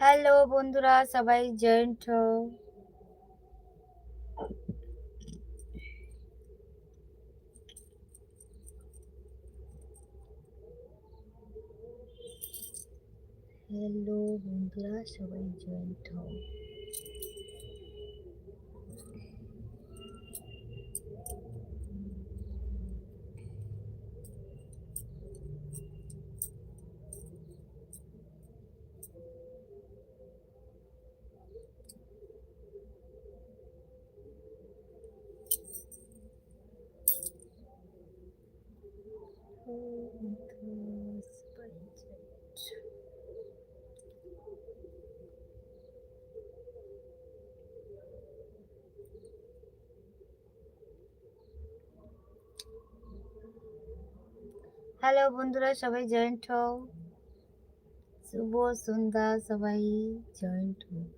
Hello বন্ধুরা সবাই joint হও। হ্যালো বন্ধুরা সবাই জয়েন্ট হও। হ্যালো বন্ধুরা সবাই জয়েন্ট হও শুভ সন্ধ্যা সবাই জয়েন্ট হও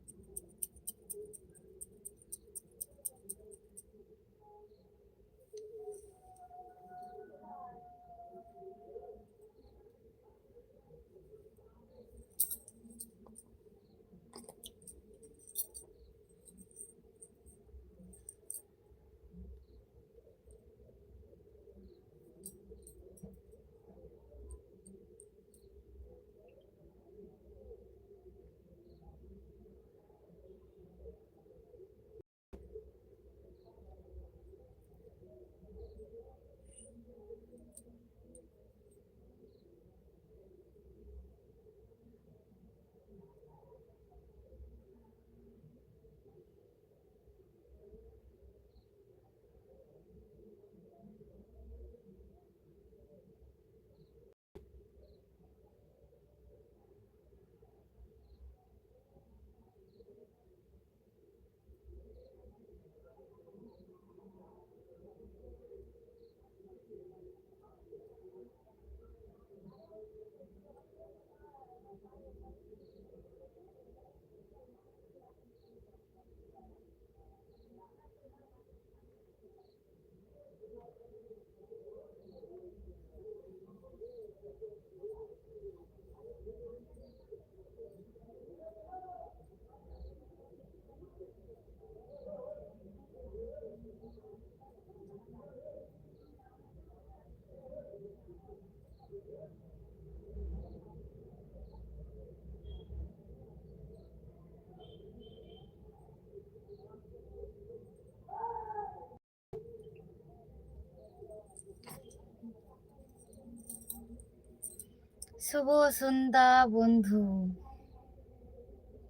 শুভ সন্ধ্যা, বন্ধু।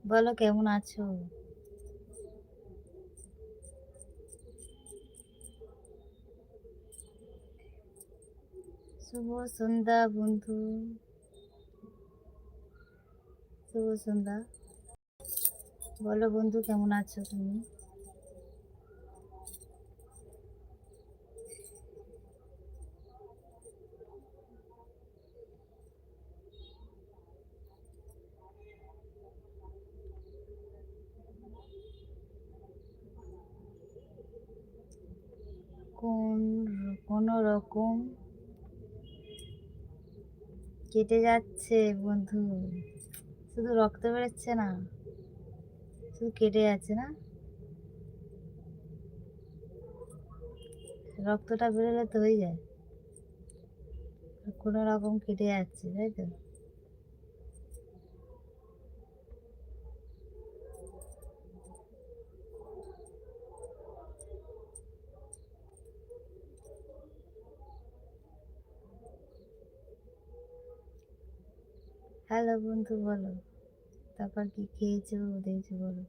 বলো, কেমন আছো? শুভ সন্ধ্যা, বন্ধু। শুভ সন্ধ্যা। বলো, বন্ধু, কেমন আছো তুমি কোন কোনো রকম কেটে যাচ্ছে বন্ধু। শুধু রক্ত বেরোচ্ছে না, শুধু কেটে যাচ্ছে না। রক্তটা বেরোলে তো হয়ে যায়। কোনো রকম কেটে যাচ্ছে, তাই তো? হ্যালো বন্ধু বলো। তারপর কি খেয়েছো দেখছ বলো।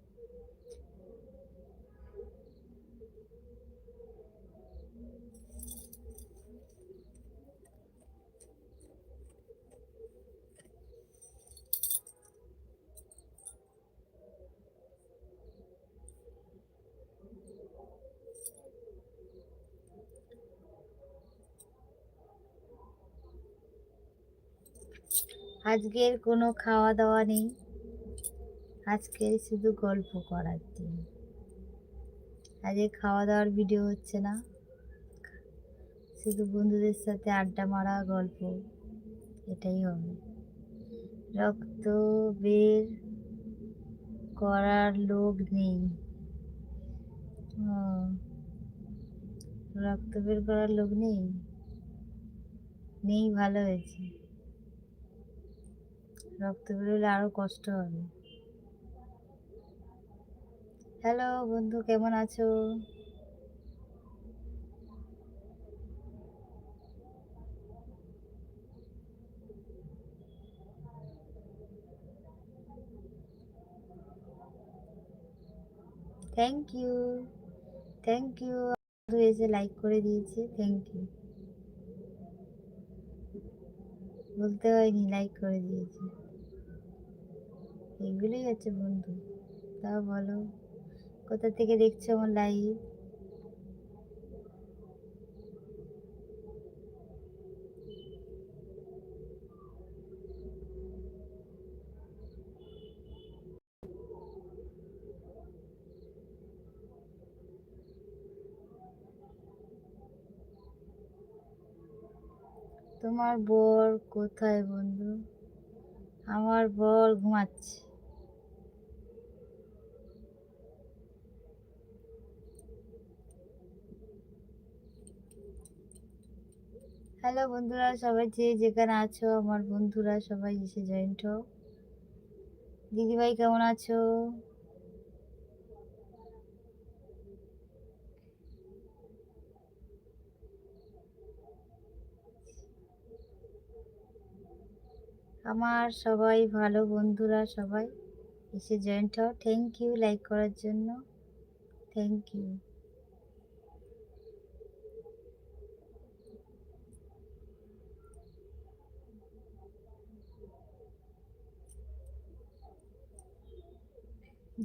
আজকের কোনো খাওয়া দাওয়া নেই। আজকে শুধু গল্প করার দিন। আজকে খাওয়া দাওয়ার ভিডিও হচ্ছে না। শুধু বন্ধুদের সাথে আড্ডা মারা, গল্প, এটাই হবে। রক্ত বের করার লোক নেই। রক্ত বের করার লোক নেই? নেই, ভালো হয়েছে। রক্ত বেরোলে আরও কষ্ট হবে। হ্যালো বন্ধু, কেমন আছো? থ্যাংক ইউ থ্যাংক ইউ এসে লাইক করে দিয়েছে থ্যাংক ইউ বলতে হয়নি লাইক করে দিয়েছে। এগুলোই হচ্ছে বন্ধু। তাও বলো, কোথা থেকে দেখছ আমার লাইভ তোমার বর কোথায় বন্ধু? আমার বর ঘুমাচ্ছে। হ্যালো বন্ধুরা, সবাই যে যেখানে আছো, আমার বন্ধুরা সবাই এসে জয়েন্ট হও দিদিভাই কেমন আছো? আমার সবাই ভালো, বন্ধুরা সবাই এসে জয়েন্ট হও থ্যাংক ইউ লাইক করার জন্য। থ্যাংক ইউ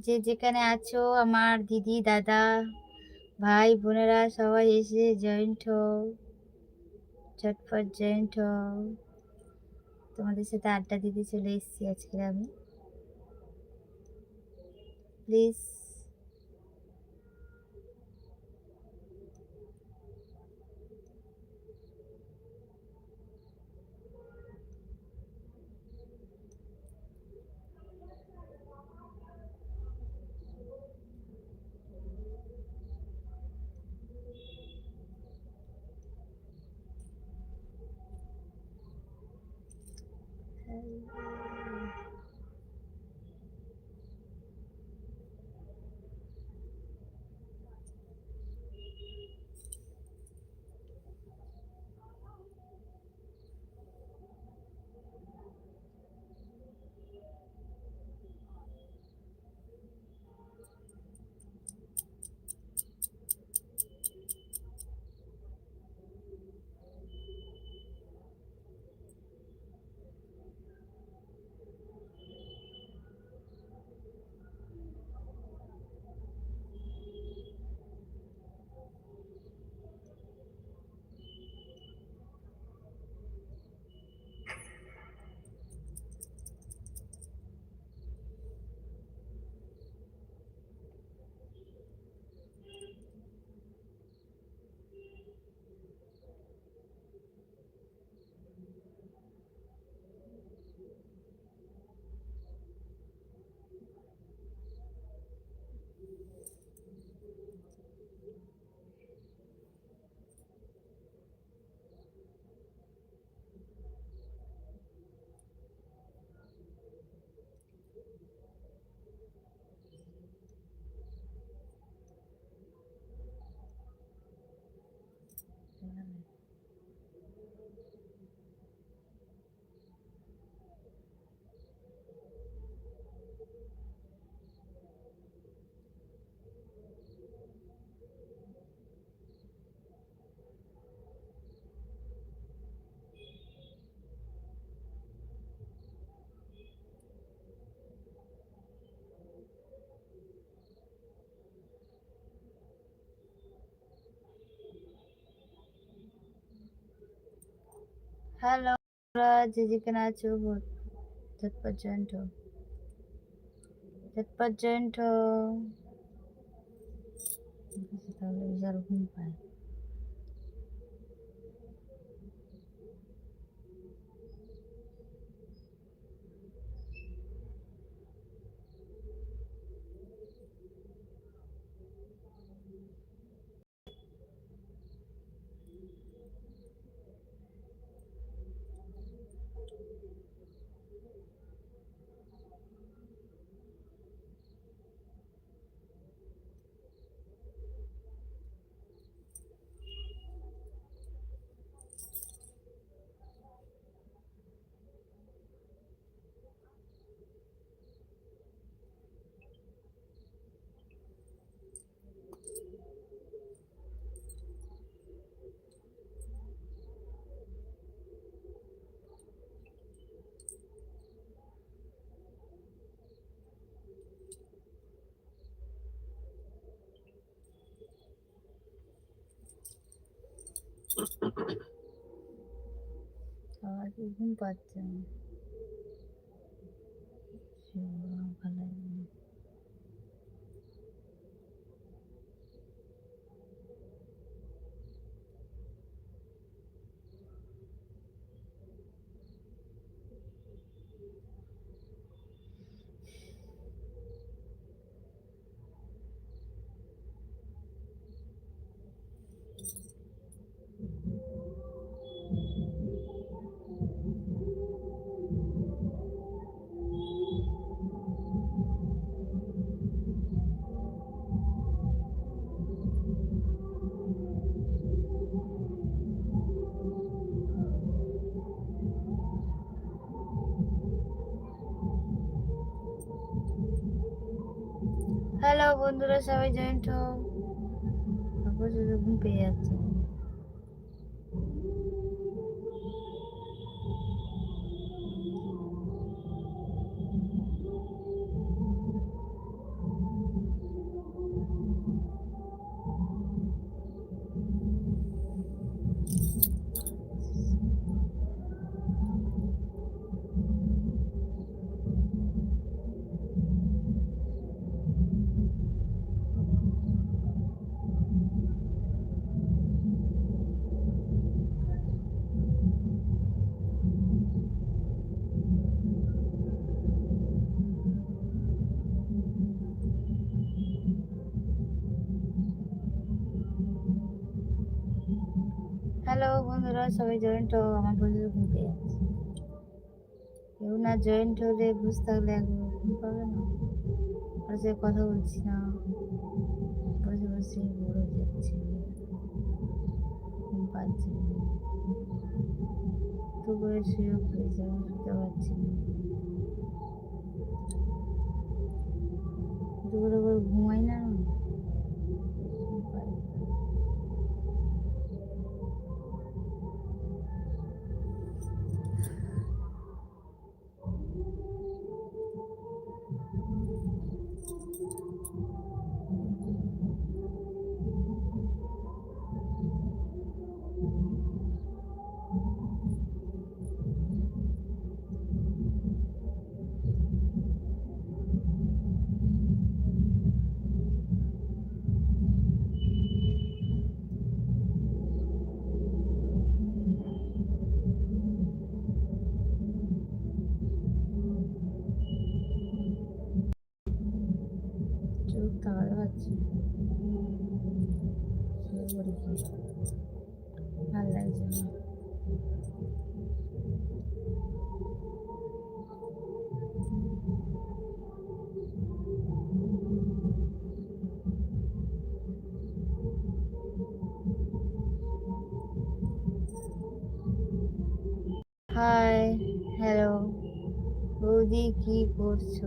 যে যেখানে আছো, আমার দিদি, দাদা, ভাই, বোনেরা সবাই এসে জয়েন্ট হোক ঝটপট জয়েন্ট হোক তোমাদের সাথে আড্ডা দিতে চলে এসেছি আজকে আমি। প্লিজ হ্যালো যে যেখানে আছো ঝটপট জয়েন্ট হো ঝটপট জয়েন্ট হো তাহলে বিশাল ঘুম পায় সবার কি বন্ধুরা সবাই জয়েন্ট ঘুম পেয়ে যাচ্ছে। বন্ধুরা, সবাই জয়েন্ট হও আমার বন্ধুরা ঘুম পেয়ে যাচ্ছে। কেউ না জয়েন্ট হলে বুঝতে থাকলে ঘুম পাবে না। ওর সাথে কথা বলছি না। বসে বসে বড় যাচ্ছে। ঘুম পাচ্ছে তো করে শুয়ে পড়েছে আমি শুতে পারছি না। দুপুরে ঘুমাই না। করছ?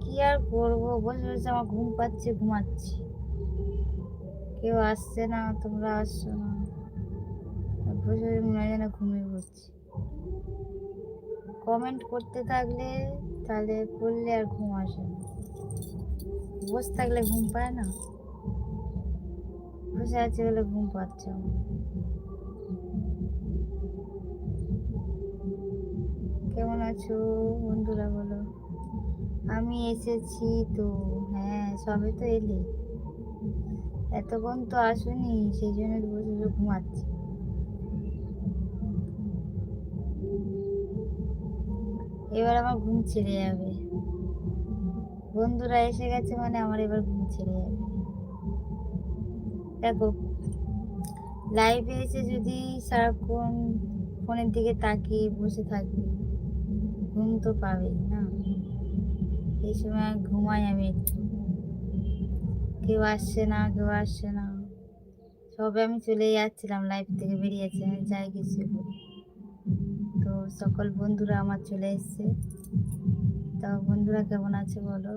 কি আর করব? বসে বসে আমার ঘুম পাচ্ছে, ঘুমাচ্ছি। কেউ আসছে না, তোমরা আসছো না। বসে বসে মনে যেন ঘুমিয়ে পড়ছি। কমেন্ট করতে থাকলে, তাহলে পড়লে আর ঘুম আসে না। বসে থাকলে ঘুম পায় না? বসে আছে বলে ঘুম পাচ্ছে আমার। কেমন আছো বন্ধুরা বলো? আমি এসেছি তো হ্যাঁ সবে তো এলে। এতক্ষণ তো আসুনি, সেই জন্য বসে ঘুমাচ্ছি। এবার আমার ঘুম ছেড়ে যাবে। বন্ধুরা এসে গেছে মানে আমার এবার ঘুম ছেড়ে যাবে। দেখো লাইভে এসে যদি সারাক্ষণ ফোনের দিকে তাকিয়ে বসে থাকি ঘুম তো পাবেই না। এই সময় ঘুমাই আমি একটু। কেউ আসছে না, কেউ আসছে না। সবে আমি চলে যাচ্ছিলাম লাইভ থেকে বেরিয়েছি যাই কিছু তো সকল বন্ধুরা আমার চলে এসছে। তো বন্ধুরা কেমন আছে বলো?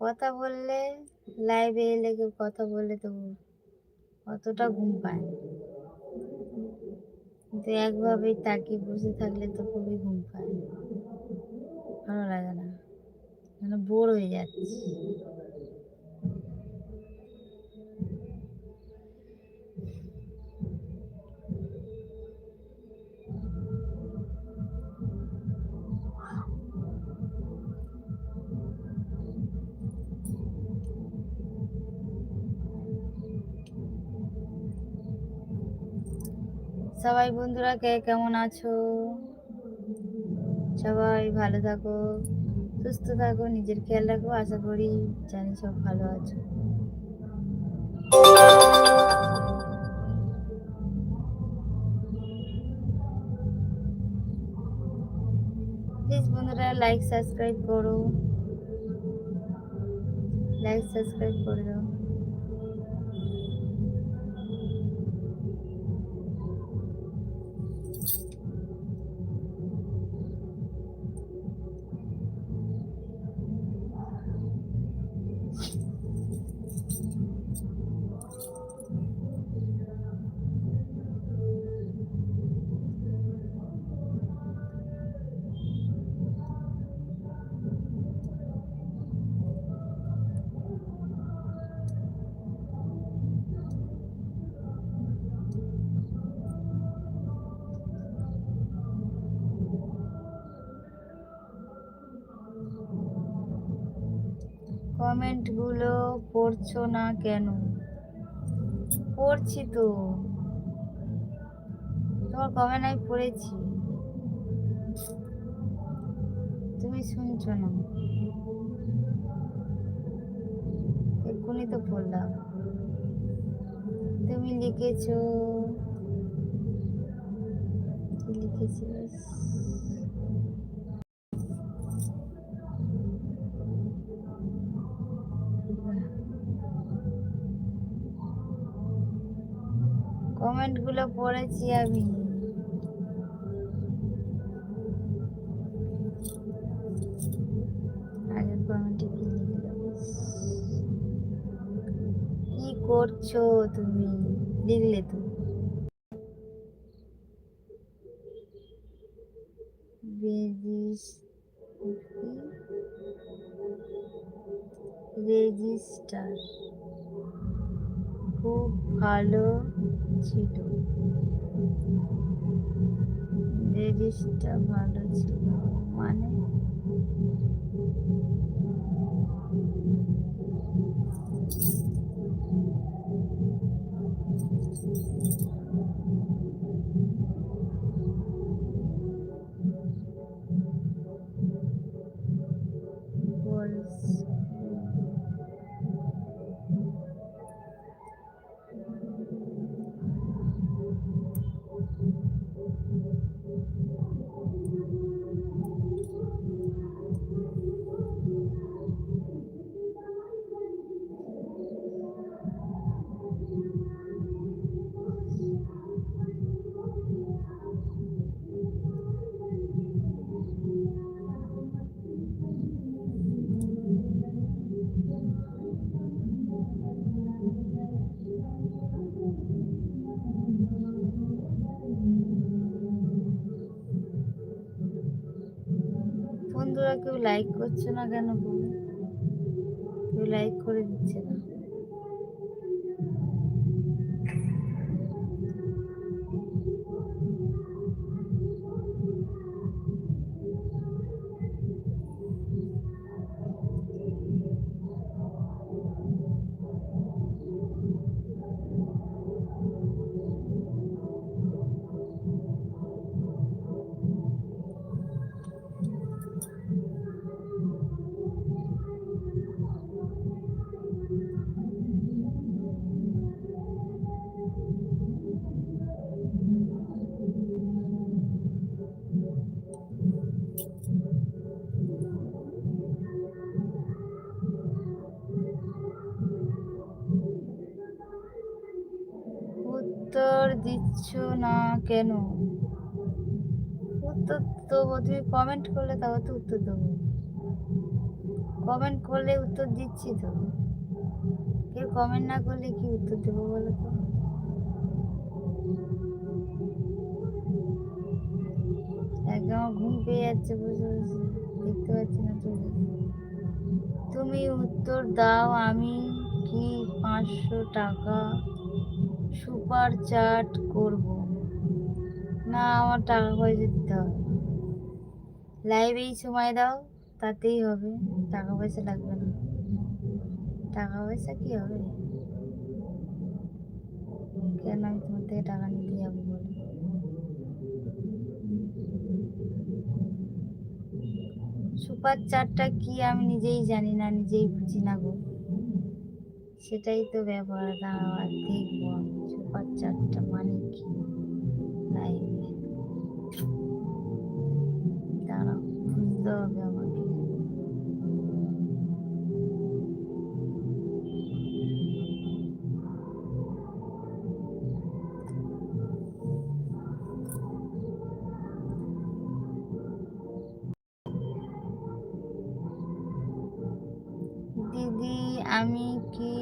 কথা বললে লাইভে এলে কেউ কথা বললে তো অতটা ঘুম পায়। কিন্তু একভাবেই তাকিয়ে বসে থাকলে তো খুবই ঘুম পায়। ভালো লাগে না। মানে বোর হয়ে যাচ্ছি। সবাই বন্ধুরা, কে কেমন আছো? সবাই ভালো থাকো, সুস্থ থাকো, নিজের খেয়াল রাখো, আশা করি জানি সব ভালো আছো। প্লিজ বন্ধুরা লাইক সাবস্ক্রাইব করো। লাইক সাবস্ক্রাইব করে দাও। পড়ছো না কেন? পড়ছি তো। তোমার কমেন্ট আমি পড়েছি? তুমি শুনছো না। এক্ষুনি তো পড়লাম। তুমি লিখেছো। কি লিখেছিস কমেন্টগুলো পড়েছি আমি। আগের কি করছ তুমি? লিখলে তো খুব ভালো ছিল। লেডিসটা ভালো ছিল। মানে লাইক করছ না কেন বলো? কেউ লাইক করে দিচ্ছে না না কেন? উত্তর দেবো, তুমি কমেন্ট করলে তবে তো উত্তর দেবো। কমেন্ট করলে উত্তর দিচ্ছি তো। কেউ কমেন্ট না করলে কি উত্তর দেবো বলো তো? একদম ঘুম পেয়ে যাচ্ছে বসে দেখতে পাচ্ছি না তো। তুমি উত্তর দাও, আমি কি পাঁচশো টাকা সুপার চাট করব। না, আমার টাকা পয়সা দিতে হবে। লাইভেই সময় দাও, তাতেই হবে। টাকা পয়সা লাগবে না। টাকা পয়সা কি হবে? কেন আমি তোমার থেকে টাকা নিতে যাব বলো? সুপার চাটটা কি আমি নিজেই জানি না, নিজেই বুঝি না গো। সেটাই তো ব্যাপার, দাঁড়াও, আর দেখব আমি। চাটটা মানে কি লাইভে দাঁড়াও বুঝতে হবে আমাকে। দিদি আমি কি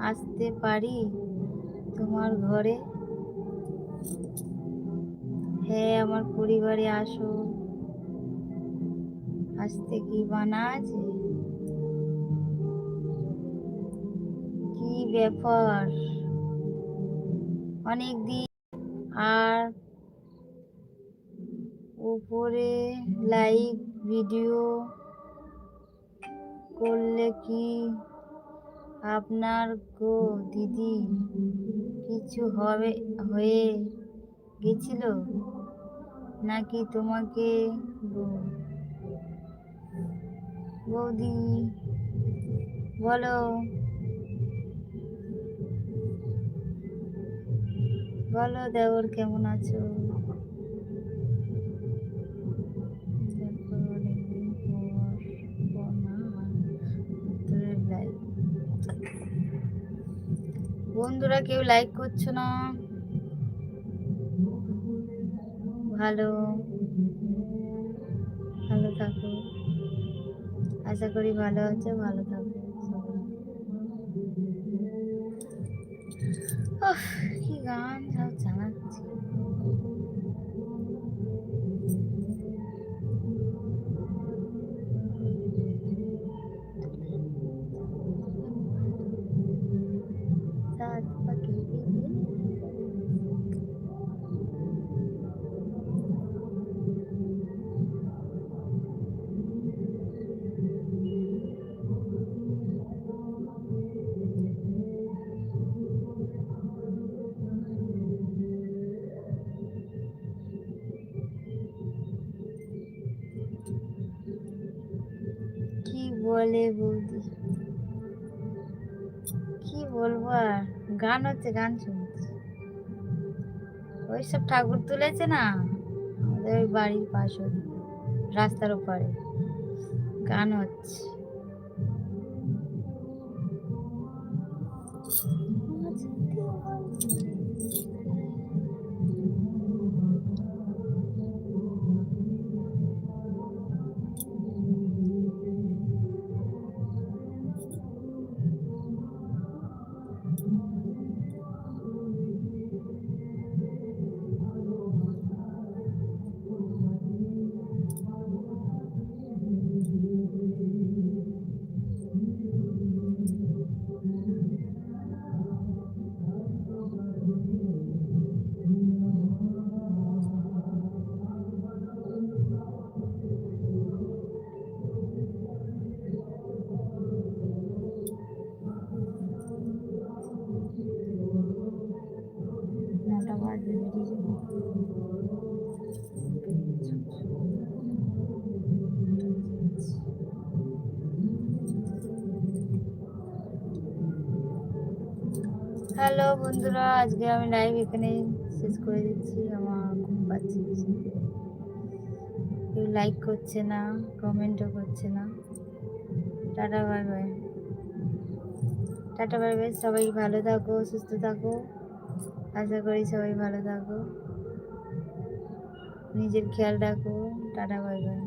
আসতে পারি? তোমার ঘরে। হ্যাঁ আমার পরিবারে আসো। আসতে কি বানা আছে কি ব্যাপার? অনেক দিন আর উপরে লাইভ ভিডিও করলে কি আপনার গো দিদি? কিছু হবে হয়ে গেছিল? নাকি তোমাকে বৌদি বলো। বলো দেওর কেমন আছো? বন্ধুরা কেউ লাইক করছ না? ভালো। ভালো থাকো। আশা করি ভালো আছে, ভালো থাকো। কি গান। বৌদি কি বলব আর? গান হচ্ছে গান শুনছি। ওইসব ঠাকুর তুলেছে না? আমাদের ওই বাড়ির পাশে, রাস্তার ওপারে। গান হচ্ছে। বন্ধুরা, আজকে আমি লাইভ এখানে শেষ করে দিচ্ছি, আমার ঘুম পাচ্ছে। কেউ লাইক করছে না কমেন্টও করছে না। Ta-ta bye bye ta-ta bye bye সবাই ভালো থাকো, সুস্থ থাকো। আশা করি সবাই ভালো থাকো। নিজের খেয়াল রাখো। Tata bye by